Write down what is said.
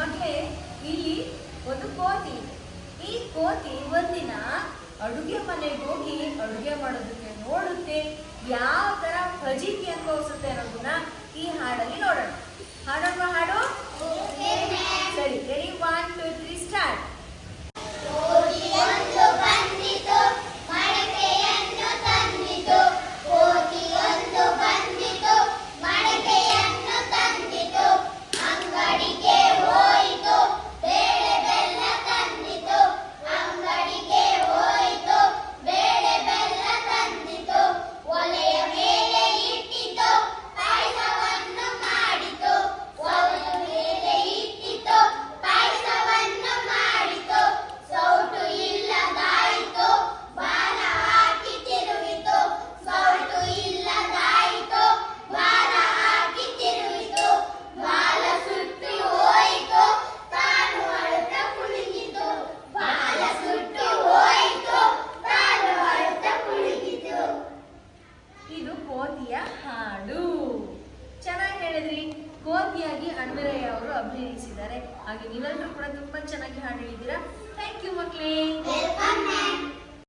ಮಕ್ಕಳೇ ಇಲ್ಲಿ ಒಂದು ಕೋತಿ. ಈ ಕೋತಿ ಒಂದಿನ ಅಡುಗೆ ಮನೆಗೆ ಹೋಗಿ ಅಡುಗೆ ಮಾಡೋದಕ್ಕೆ ನೋಡುತ್ತೆ. ಯಾವ ತರ ಫಜೀತಿ ಅನುಭವಿಸುತ್ತೆ ಅನ್ನೋದನ್ನ ಈ ಹಾಡಲ್ಲಿ ನೋಡೋಣ. ಹಾಡನ್ನು ಹಾಡು? ಅನ್ವರಯ್ಯ ಅವರು ಅಭಿನಯಿಸಿದ್ದಾರೆ. ಹಾಗೆ ನೀವೆಲ್ಲರೂ ಕೂಡ ತುಂಬಾ ಚೆನ್ನಾಗಿ ಹಾಡು ಹೇಳಿದ್ದೀರಾ ಥ್ಯಾಂಕ್ ಯು